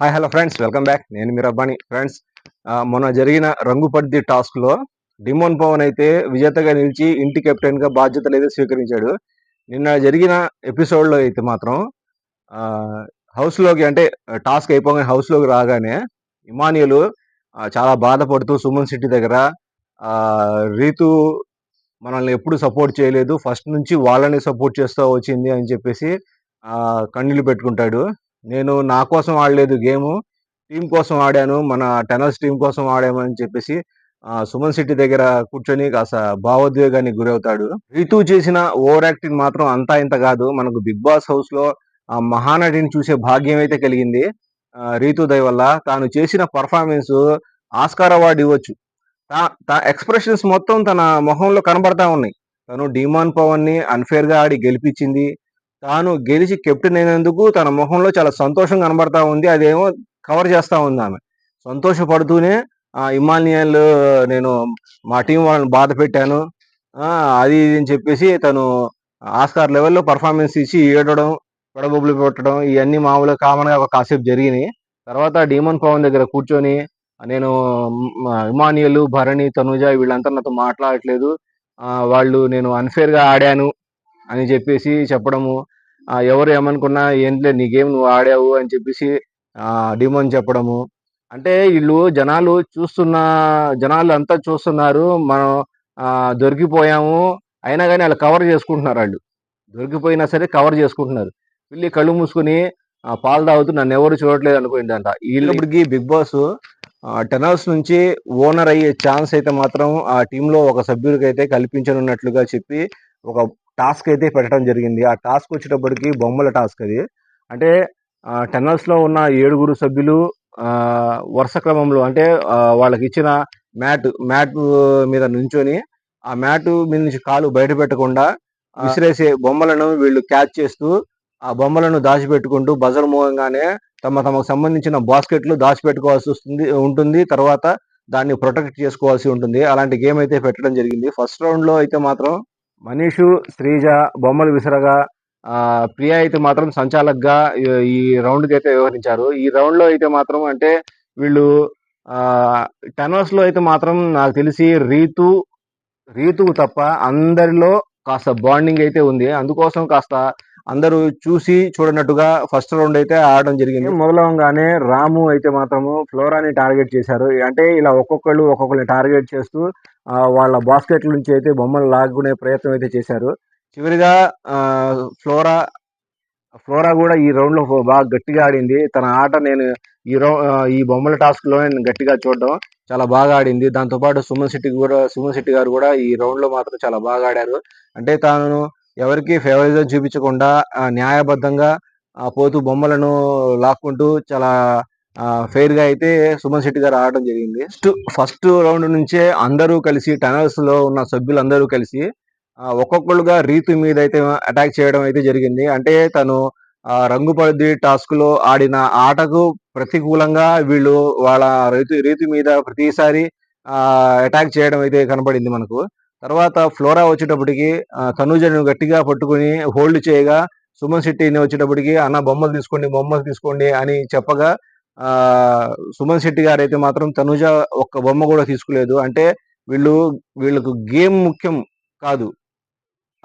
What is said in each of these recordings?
Hi hello friends welcome back నేను మీరు అబ్బాని friends మొన్న జరిగిన రంగుపడ్ది టాస్క్లో డిమోన్ పవన్ అయితే విజేతగా నిలిచి ఇంటి కెప్టెన్గా బాధ్యతలు అయితే స్వీకరించాడు. నిన్న జరిగిన ఎపిసోడ్లో అయితే మాత్రం హౌస్లోకి అంటే టాస్క్ అయిపోగానే హౌస్లోకి రాగానే ఇమానియలు చాలా బాధపడుతూ సుమన్ సిటీ దగ్గర రీతు మనల్ని ఎప్పుడు సపోర్ట్ చేయలేదు. ఫస్ట్ నుంచి వాళ్ళని సపోర్ట్ చేస్తూ వచ్చింది అని చెప్పేసి కన్నీళ్ళు పెట్టుకుంటాడు. నేను నా కోసం ఆడలేదు గేమ్. టీం కోసం ఆడాను. మన టెనల్స్ టీం కోసం ఆడాము అని చెప్పేసి సుమన్ సిటీ దగ్గర కూర్చొని కాస్త భావోద్వేగానికి గురవుతాడు. రీతు చేసిన ఓవర్ యాక్టింగ్ మాత్రం అంతా ఇంత కాదు. మనకు బిగ్ బాస్ హౌస్లో ఆ మహానటిని చూసే భాగ్యం అయితే కలిగింది. రీతు దయ వల్ల తాను చేసిన పర్ఫార్మెన్స్ ఆస్కార్ అవార్డు ఇవ్వచ్చు. తా ఎక్స్ప్రెషన్స్ మొత్తం తన మొహంలో కనబడతా ఉన్నాయి. తను డిమాన్ పవన్ని అన్ఫేర్గా ఆడి గెలిపించింది. తాను గెలిచి కెప్టెన్ అయినందుకు తన మొహంలో చాలా సంతోషం కనబడతా ఉంది. అదేమో కవర్ చేస్తూ ఉంది ఆమె. సంతోషపడుతూనే ఆ ఇమానియల్ నేను మా టీం వాళ్ళని బాధ పెట్టాను. అది ఇది అని చెప్పేసి తను ఆస్కార్ లెవెల్లో పర్ఫార్మెన్స్ ఇచ్చి ఏడడం పడబొబ్బులు పెట్టడం ఇవన్నీ మామూలుగా కామన్గా ఒక కాసేపు జరిగినాయి. తర్వాత డీమన్ పవన్ దగ్గర కూర్చొని నేను మ్, ఇమానియల్ భరణి తనుజ వీళ్ళంతా నాతో మాట్లాడట్లేదు. వాళ్ళు నేను అన్ఫేర్గా ఆడాను. అని చెప్పేసి చెప్పడము. ఎవరు ఏమనుకున్నా ఏంట్లే నీ గేమ్ నువ్వు ఆడావు అని చెప్పేసి డిమోన్ చెప్పడము. అంటే వీళ్ళు జనాలు చూస్తున్న జనాలు అంతా చూస్తున్నారు మనం దొరికిపోయాము అయినా కానీ వాళ్ళు కవర్ చేసుకుంటున్నారు వాళ్ళు. దొరికిపోయినా సరే కవర్ చేసుకుంటున్నారు. వెళ్ళి కళ్ళు మూసుకుని పాలు తాగుతూ నన్ను ఎవరు చూడట్లేదు అనుకుందంట వీళ్ళప్పటికి బిగ్ బాస్ టెనర్స్ నుంచి ఓనర్ అయ్యే ఛాన్స్ అయితే మాత్రం ఆ టీంలో ఒక సభ్యుడికి అయితే కల్పించనున్నట్లుగా చెప్పి ఒక టాస్క్ అయితే పెట్టడం జరిగింది. ఆ టాస్క్ వచ్చేటప్పటికి బొమ్మల టాస్క్ అది. అంటే టెన్నల్స్లో ఉన్న ఏడుగురు సభ్యులు ఆ, వరుస క్రమంలో అంటే వాళ్ళకి ఇచ్చిన మ్యాట్ మ్యాట్ మీద నుంచొని ఆ మ్యాట్ మీద నుంచి కాలు బయట పెట్టకుండా విసిరేసే బొమ్మలను వీళ్ళు క్యాచ్ చేస్తూ ఆ బొమ్మలను దాచిపెట్టుకుంటూ బజర్ మూలంగానే తమ తమకు సంబంధించిన బాస్కెట్లు దాచిపెట్టుకోవాల్సి వస్తుంది ఉంటుంది. తర్వాత దాన్ని ప్రొటెక్ట్ చేసుకోవాల్సి ఉంటుంది. అలాంటి గేమ్ అయితే పెట్టడం జరిగింది. ఫస్ట్ రౌండ్లో అయితే మాత్రం మనీషు శ్రీజ బొమ్మలు విసరగా ప్రియ ప్రియా అయితే మాత్రం సంచాలక్గా ఈ- రౌండ్కి అయితే వ్యవహరించారు. ఈ రౌండ్లో అయితే మాత్రం అంటే వీళ్ళు టెనర్స్లో అయితే మాత్రం నాకు తెలిసి రీతు రీతుకు తప్ప అందరిలో కాస్త బాండింగ్ అయితే ఉంది. అందుకోసం కాస్త అందరూ చూసి చూడనట్టుగా ఫస్ట్ రౌండ్ అయితే ఆడడం జరిగింది. మొదలవగానే రాము అయితే మాత్రము ఫ్లోరాని టార్గెట్ చేశారు. అంటే ఇలా ఒక్కొక్కళ్ళు ఒక్కొక్కరిని టార్గెట్ చేస్తూ వాళ్ళ బాస్కెట్ల నుంచి అయితే బొమ్మలు లాక్కునే ప్రయత్నం అయితే చేశారు. చివరిగా ఫ్లోరా ఫ్లోరా కూడా ఈ రౌండ్లో బాగా గట్టిగా ఆడింది. తన ఆట నేను ఈ రౌ ఈ బొమ్మల టాస్క్లో నేను గట్టిగా చూడడం చాలా బాగా ఆడింది. దాంతో పాటు సుమన్ శెట్టి కూడా సుమన్ శెట్టి గారు కూడా ఈ రౌండ్లో మాత్రం చాలా బాగా ఆడారు. అంటే తాను ఎవరికి ఫేవరిజం చూపించకుండా న్యాయబద్ధంగా ఆ, పోతూ బొమ్మలను లాక్కుంటూ చాలా ఫెయిర్గా అయితే సుమన్ శెట్టి గారు ఆడడం జరిగింది. ఫస్ట్ ఫస్ట్ రౌండ్ నుంచే అందరూ కలిసి టనల్స్లో ఉన్న సభ్యులందరూ కలిసి ఒక్కొక్కరుగా రీతు మీద అయితే అటాక్ చేయడం అయితే జరిగింది. అంటే తను ఆ, రంగుపర్ది టాస్క్లో ఆడిన ఆటకు ప్రతికూలంగా వీళ్ళు వాళ్ళ రైతు రీతు మీద ప్రతిసారి అటాక్ చేయడం అయితే కనపడింది మనకు. తర్వాత ఫ్లోరా వచ్చేటప్పటికి తనుజను గట్టిగా పట్టుకుని హోల్డ్ చేయగా సుమన్ శెట్టిని వచ్చేటప్పటికి అన్న బొమ్మలు తీసుకోండి బొమ్మలు తీసుకోండి అని చెప్పగా సుమన్ శెట్టి గారు అయితే మాత్రం తనుజ ఒక్క బొమ్మ కూడా తీసుకోలేదు. అంటే వీళ్ళు వీళ్ళకు గేమ్ ముఖ్యం కాదు.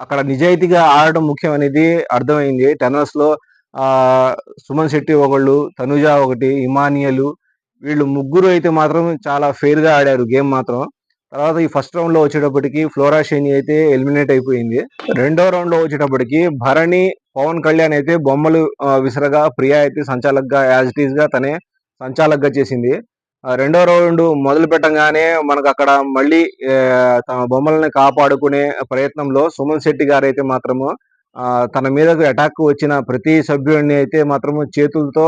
అక్కడ నిజాయితీగా ఆడడం ముఖ్యం అనేది అర్థమైంది. టెన్నర్స్లో ఆ సుమన్ శెట్టి ఒకళ్ళు తనుజ ఒకటి ఇమానియలు వీళ్ళు ముగ్గురు అయితే మాత్రం చాలా ఫెయిర్గా ఆడారు గేమ్ మాత్రం. తర్వాత ఈ ఫస్ట్ రౌండ్లో వచ్చేటప్పటికి ఫ్లోరా షేని అయితే ఎలిమినేట్ అయిపోయింది. రెండో రౌండ్లో వచ్చేటప్పటికి భరణి పవన్ కళ్యాణ్ అయితే బొమ్మలు విసరగా ప్రియా అయితే సంచాలక్గా యాజ్ ఇట్ ఈస్గా తనే సంచాలక్గా చేసింది. రెండో రౌండ్ మొదలు పెట్టగానే మనకు అక్కడ మళ్ళీ తన తమ బొమ్మల్ని కాపాడుకునే ప్రయత్నంలో సుమన్ శెట్టి గారు అయితే మాత్రము తన మీదకు అటాక్ వచ్చిన ప్రతి సభ్యుడిని అయితే మాత్రము చేతులతో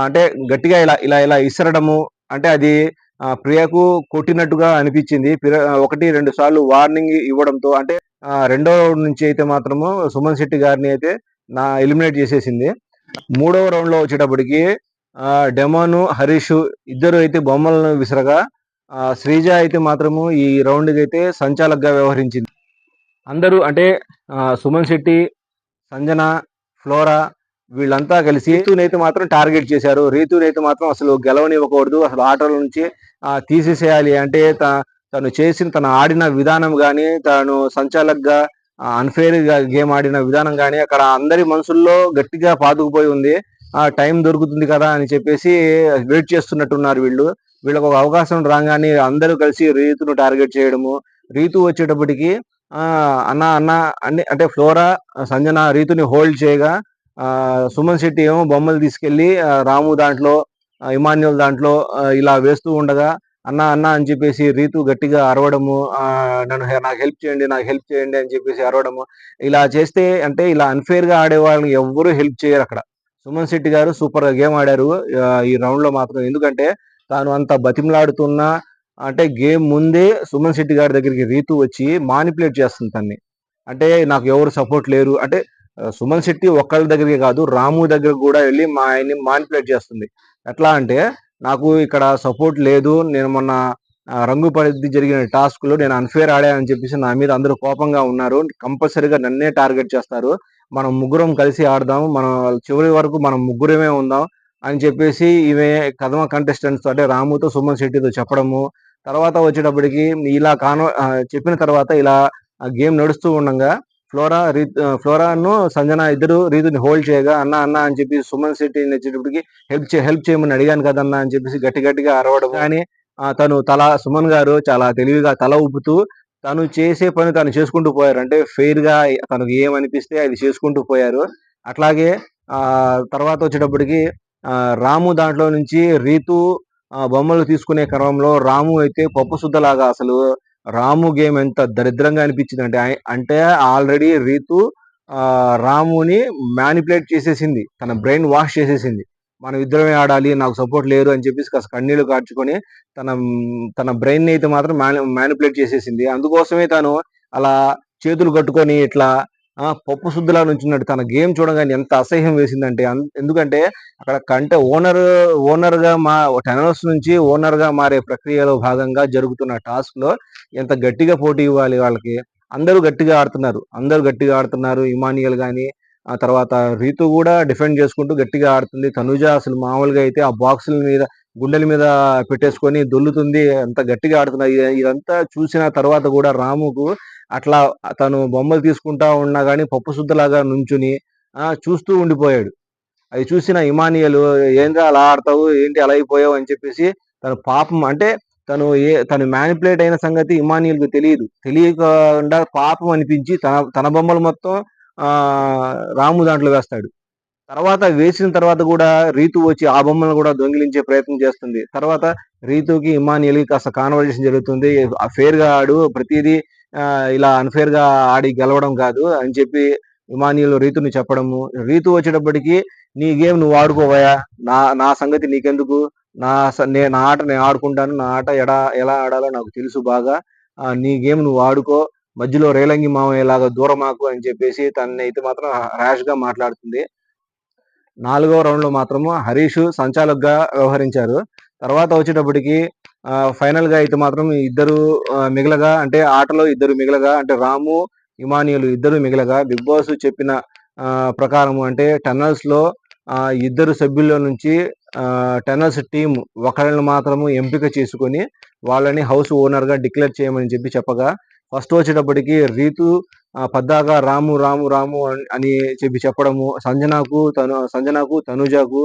అంటే గట్టిగా ఇలా ఇలా ఇలా ఇసరడము అంటే అది ప్రియకు కొట్టినట్టుగా అనిపించింది. ప్రియ- ఒకటి రెండు సార్లు వార్నింగ్ ఇవ్వడంతో అంటే రెండో రౌండ్ నుంచి అయితే మాత్రము సుమన్ శెట్టి గారిని అయితే నా ఎలిమినేట్ చేసేసింది. మూడవ రౌండ్లో వచ్చేటప్పటికి డెమోను హరీష్ ఇద్దరు అయితే బొమ్మలను విసరగా శ్రీజ అయితే మాత్రము ఈ రౌండ్కి అయితే సంచాలకగా వ్యవహరించింది. అందరూ అంటే సుమన్ శెట్టి సంజన ఫ్లోరా వీళ్ళంతా కలిసి రీతునైతే మాత్రం టార్గెట్ చేశారు. రీతునైతే మాత్రం అసలు గెలవనివ్వకూడదు. అసలు ఆటల నుంచి తీసేసేయాలి అంటే తను చేసిన తను ఆడిన విధానం కానీ తను సంచాలక్గా అన్ఫేర్ గేమ్ ఆడిన విధానం కానీ అక్కడ అందరి మనసుల్లో గట్టిగా పాతుకుపోయి ఉంది. ఆ టైం దొరుకుతుంది కదా అని చెప్పేసి వెయిట్ చేస్తున్నట్టున్నారు వీళ్ళు. వీళ్ళకు ఒక అవకాశం రాగానే అందరూ కలిసి రీతును టార్గెట్ చేయడము. రీతు వచ్చేటప్పటికి అన్న అన్న అన్ని అంటే ఫ్లోరా సంజన రీతుని హోల్డ్ చేయగా సుమన్ శెట్టి ఏమో బొమ్మలు తీసుకెళ్ళి రాము దాంట్లో ఇమాన్యుల్ దాంట్లో ఇలా వేస్తూ ఉండగా అన్న అన్న అని చెప్పేసి రీతు గట్టిగా అరవడము నన్ను నాకు హెల్ప్ చేయండి నాకు హెల్ప్ చేయండి అని చెప్పేసి అరవడము. ఇలా చేస్తే అంటే ఇలా అన్ఫేర్గా ఆడే వాళ్ళని ఎవ్వరూ హెల్ప్ చేయరు అక్కడ. సుమన్ శెట్టి గారు సూపర్గా గేమ్ ఆడారు. ఈ రౌండ్లో మాత్రం ఎందుకంటే తాను అంత బతిమలాడుతున్నా అంటే గేమ్ ముందే సుమన్ శెట్టి గారి దగ్గరికి రీతు వచ్చి మానిపులేట్ చేస్తుంది తన్ని. అంటే నాకు ఎవరు సపోర్ట్ లేరు. అంటే సుమన్ శెట్టి ఒక్కళ్ళ దగ్గరికి కాదు రాము దగ్గర కూడా వెళ్ళి మా ఆయన్ని మానిపులేట్ చేస్తుంది. ఎట్లా అంటే నాకు ఇక్కడ సపోర్ట్ లేదు. నేను మొన్న రంగు పరిధి జరిగిన టాస్క్లో నేను అన్ఫేర్ ఆడానని చెప్పేసి నా మీద అందరూ కోపంగా ఉన్నారు. కంపల్సరీగా నన్నే టార్గెట్ చేస్తారు. మనం ముగ్గురం కలిసి ఆడదాం. మనం చివరి వరకు మనం ముగ్గురమే ఉందాం అని చెప్పేసి ఈమె కథమ కంటెస్టెంట్స్ అంటే రాముతో సుమన్ శెట్టితో చెప్పడము. తర్వాత వచ్చేటప్పటికి ఇలా కాను చెప్పిన తర్వాత ఇలా గేమ్ నడుస్తూ ఉండగా ఫ్లోరా రీ ఫ్లోరాను సంజన ఇద్దరు రీతుని హోల్డ్ చేయగా అన్న అన్న అని చెప్పి సుమన్ శెట్టి వచ్చేటప్పటికి హెల్ప్ చే హెల్ప్ చేయమని అడిగాను కదన్నా అని చెప్పేసి గట్టి గట్టిగా అరవడం కానీ తను తల సుమన్ గారు చాలా తెలివిగా తల ఊపుతూ తను చేసే పని తను చేసుకుంటూ పోయారు. అంటే ఫెయిర్గా తనకు ఏమనిపిస్తే అది చేసుకుంటూ పోయారు. అట్లాగే ఆ తర్వాత వచ్చేటప్పటికి రాము దాంట్లో నుంచి రీతు బొమ్మలు తీసుకునే క్రమంలో రాము అయితే పప్పు శుద్ధలాగా అసలు రాము గేమ్ ఎంత దరిద్రంగా అనిపించింది అంటే అంటే ఆల్రెడీ రీతు రాముని మ్యానిపులేట్ చేసేసింది. తన బ్రెయిన్ వాష్ చేసేసింది. మనం ఇద్దరమే ఆడాలి నాకు సపోర్ట్ లేరు అని చెప్పేసి కాస్త కన్నీళ్ళు కార్చుకొని తన తన బ్రెయిన్ అయితే మాత్రం మ్యానిపులేట్ చేసేసింది. అందుకోసమే తను అలా చేతులు కట్టుకొని ఇట్లా పప్పు శుద్ధిలా నుంచున్నాడు. తన గేమ్ చూడగానే ఎంత అసహ్యం వేసిందంటే ఎందుకంటే అక్కడ కంటే ఓనర్ ఓనర్గా మా టెనర్స్ నుంచి ఓనర్గా మారే ప్రక్రియలో భాగంగా జరుగుతున్న టాస్క్లో ఎంత గట్టిగా పోటీ ఇవ్వాలి వాళ్ళకి? అందరూ గట్టిగా ఆడుతున్నారు. అందరూ గట్టిగా ఆడుతున్నారు. ఇమానియల్ కానీ ఆ తర్వాత రీతు కూడా డిఫెండ్ చేసుకుంటూ గట్టిగా ఆడుతుంది. తనుజ అసలు మామూలుగా అయితే ఆ బాక్సుల మీద గుండెల మీద పెట్టేసుకొని దొల్లుతుంది అంత గట్టిగా ఆడుతున్నాయి ఇదంతా చూసిన తర్వాత కూడా రాముకు అట్లా తను బొమ్మలు తీసుకుంటా ఉన్నా కానీ పప్పు శుద్ధలాగా నుంచుని చూస్తూ ఉండిపోయాడు. అది చూసిన ఇమానియలు ఏంద్రా అలా ఆడతావు? ఏంటి అలా అయిపోయావు? అని చెప్పేసి తను పాపం అంటే తను ఏ తను మ్యానిపులేట్ అయిన సంగతి ఇమానియల్కి తెలియదు. తెలియకుండా పాపం అనిపించి తన తన బొమ్మలు మొత్తం రాము దాంట్లో వేస్తాడు. తర్వాత వేసిన తర్వాత కూడా రీతు వచ్చి ఆ బొమ్మను కూడా దొంగిలించే ప్రయత్నం చేస్తుంది. తర్వాత రీతుకి ఇమానియల్కి కాస్త కాన్వర్జేషన్ జరుగుతుంది. ఫేర్గా ఆడు ప్రతిదీ ఇలా అన్ఫేర్గా ఆడి గెలవడం కాదు అని చెప్పి ఇమానియల్ రీతుని చెప్పడము రీతు వచ్చేటప్పటికి నీ గేమ్ నువ్వు ఆడుకోవయా నా నా సంగతి నీకెందుకు? నా నా ఆట నేను ఆడుకుంటాను. నా ఆట ఎడా ఎలా ఆడాలో నాకు తెలుసు బాగా. నీ గేమ్ నువ్వు ఆడుకో. మధ్యలో రేలంగి మామయ్యలాగా దూరమాకు అని చెప్పేసి తనని అయితే మాత్రం ర్యాష్గా మాట్లాడుతుంది. నాలుగవ రౌండ్లో మాత్రము హరీష్ సంచాలకుగా వ్యవహరించారు. తర్వాత వచ్చేటప్పటికి ఫైనల్గా అయితే మాత్రం ఇద్దరు మిగలగా అంటే ఆటలో ఇద్దరు మిగలగా అంటే రాము ఇమానియులు ఇద్దరు మిగలగా బిగ్ బాస్ చెప్పిన ప్రకారము అంటే టన్నల్స్లో ఇద్దరు సభ్యుల్లో నుంచి టెన్నర్స్ టీం ఒకరిని మాత్రము ఎంపిక చేసుకొని వాళ్ళని హౌస్ ఓనర్గా డిక్లేర్ చేయమని చెప్పి చెప్పగా ఫస్ట్ వచ్చేటప్పటికి రీతు పద్దాగా రాము రాము రాము అని చెప్పి చెప్పడము. సంజనాకు తను సంజనాకు తనుజాకు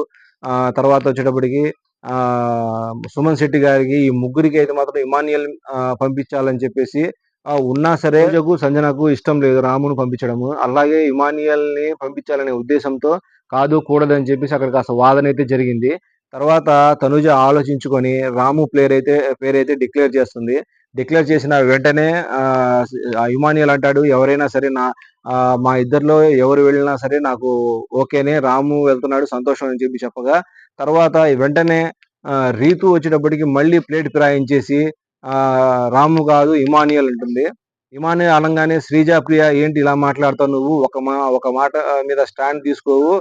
తర్వాత వచ్చేటప్పటికి ఆ సుమన్ శెట్టి గారికి ఈ ముగ్గురికి అయితే మాత్రం ఇమానియల్ పంపించాలని చెప్పేసి ఉన్నా సరే తనుజకు సంజనకు ఇష్టం లేదు రామును పంపించడము. అలాగే ఇమానియల్ని పంపించాలనే ఉద్దేశంతో కాదు కూడదని చెప్పేసి అక్కడ కాస్త వాదన అయితే జరిగింది. తర్వాత తనుజ ఆలోచించుకొని రాము ప్లేయర్ అయితే పేరైతే డిక్లేర్ చేస్తుంది. డిక్లేర్ చేసిన వెంటనే ఇమానియల్ అంటాడు ఎవరైనా సరే నా మా ఇద్దరిలో ఎవరు వెళ్ళినా సరే నాకు ఓకేనే రాము వెళ్తున్నాడు సంతోషం అని చెప్పి చెప్పగా తర్వాత వెంటనే రీతు వచ్చేటప్పటికి మళ్ళీ ప్లేట్ ఫిరాయించేసి రాము కాదు ఇమానియల్ ఉంటుంది ఇమానియల్ అనగానే శ్రీజాప్రియ ఏంటి ఇలా మాట్లాడతావు నువ్వు? ఒక మా ఒక మాట మీద స్టాండ్ తీసుకోవు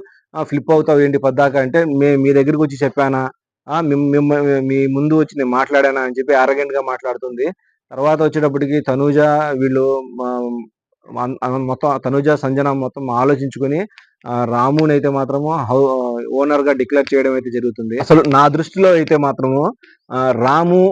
ఫ్లిప్ అవుతావు ఏంటి పద్దాక అంటే మే మీ దగ్గరికి వచ్చి చెప్పానా? మీ ముందు వచ్చి నేను మాట్లాడానా అని చెప్పి అరగెంట్గా మాట్లాడుతుంది. తర్వాత వచ్చేటప్పటికి తనూజ వీళ్ళు మొత్తం తనుజ సంజన మొత్తం ఆలోచించుకొని రాముని అయితే మాత్రము ఓనర్గా డిక్లేర్ చేయడం అయితే జరుగుతుంది. అసలు నా దృష్టిలో అయితే మాత్రము రాము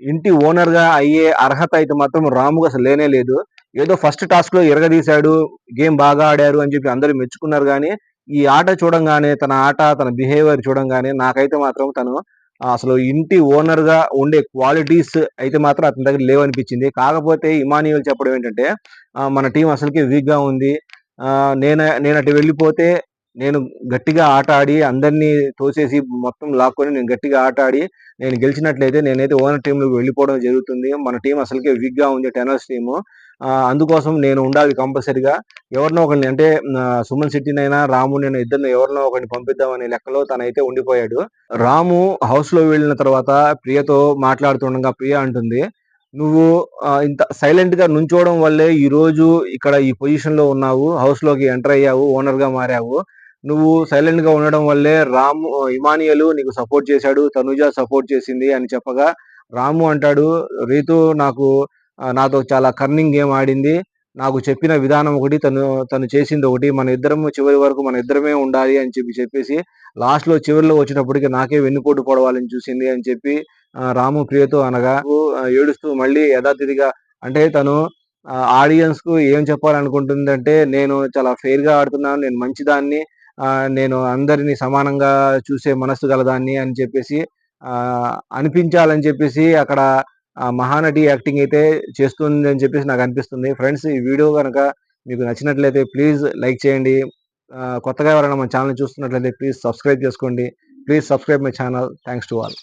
ఇంటి ఓనర్గా అయ్యే అర్హత అయితే మాత్రం రాముకు అసలు లేనే లేదు. ఏదో ఫస్ట్ టాస్క్లో ఎరగదీశాడు గేమ్ బాగా ఆడారు అని చెప్పి అందరూ మెచ్చుకున్నారు కానీ ఈ ఆట చూడంగానే తన ఆట తన బిహేవియర్ చూడంగానే నాకైతే మాత్రం తను అసలు ఇంటి ఓనర్గా ఉండే క్వాలిటీస్ అయితే మాత్రం అతని దగ్గర లేవనిపించింది. కాకపోతే ఇమానియల్ చెప్పడం ఏంటంటే మన టీం అసలుకి వీక్గా ఉంది. నేను నేను అటు వెళ్ళిపోతే నేను గట్టిగా ఆట ఆడి అందరినీ తోసేసి మొత్తం లాక్కొని నేను గట్టిగా ఆట ఆడి నేను గెలిచినట్లయితే నేనైతే ఓనర్ టీంలోకి వెళ్ళిపోవడం జరుగుతుంది. మన టీం అసలుకే వీక్గా ఉంది టెనర్స్ టీము అందుకోసం నేను ఉండాలి కంపల్సరిగా. ఎవరినో ఒకరిని అంటే సుమన్ సిట్టినైనా రాము నేను ఇద్దరిని ఎవరినో ఒకరిని పంపిద్దామనే లెక్కలో తనైతే ఉండిపోయాడు. రాము హౌస్లో వెళ్ళిన తర్వాత ప్రియతో మాట్లాడుతుండగా ప్రియ అంటుంది నువ్వు ఇంత సైలెంట్గా నుంచోవడం వల్లే ఈ రోజు ఇక్కడ ఈ పొజిషన్లో ఉన్నావు హౌస్లోకి ఎంటర్ అయ్యావు ఓనర్గా మారావు. నువ్వు సైలెంట్గా ఉండడం వల్లే రాము ఇమానియలు నీకు సపోర్ట్ చేశాడు తనుజ సపోర్ట్ చేసింది అని చెప్పగా రాము అంటాడు రీతు నాకు నాతో చాలా కర్నింగ్ గేమ్ ఆడింది. నాకు చెప్పిన విధానం ఒకటి తను తను చేసింది ఒకటి మన ఇద్దరం చివరి వరకు మన ఇద్దరమే ఉండాలి అని చెప్పి చెప్పేసి లాస్ట్లో చివరిలో వచ్చినప్పటికీ నాకే వెన్నుపోటు పొడవాలని చూసింది అని చెప్పి రాము ప్రియతో అనగా ఏడుస్తూ మళ్ళీ యథాతిథిగా అంటే తను ఆడియన్స్కు ఏం చెప్పాలనుకుంటుందంటే నేను చాలా ఫెయిర్గా ఆడుతున్నాను నేను మంచిదాన్ని నేను అందరినీ సమానంగా చూసే మనస్సు గలదాన్ని అని చెప్పేసి అనిపించాలని చెప్పేసి అక్కడ మహానటి యాక్టింగ్ అయితే చేస్తుంది అని చెప్పేసి నాకు అనిపిస్తుంది. ఫ్రెండ్స్ ఈ వీడియో కనుక మీకు నచ్చినట్లయితే ప్లీజ్ లైక్ చేయండి. కొత్తగా ఎవరైనా మన ఛానల్ చూస్తున్నట్లయితే ప్లీజ్ సబ్స్క్రైబ్ చేసుకోండి. Please subscribe my channel. Thanks to all.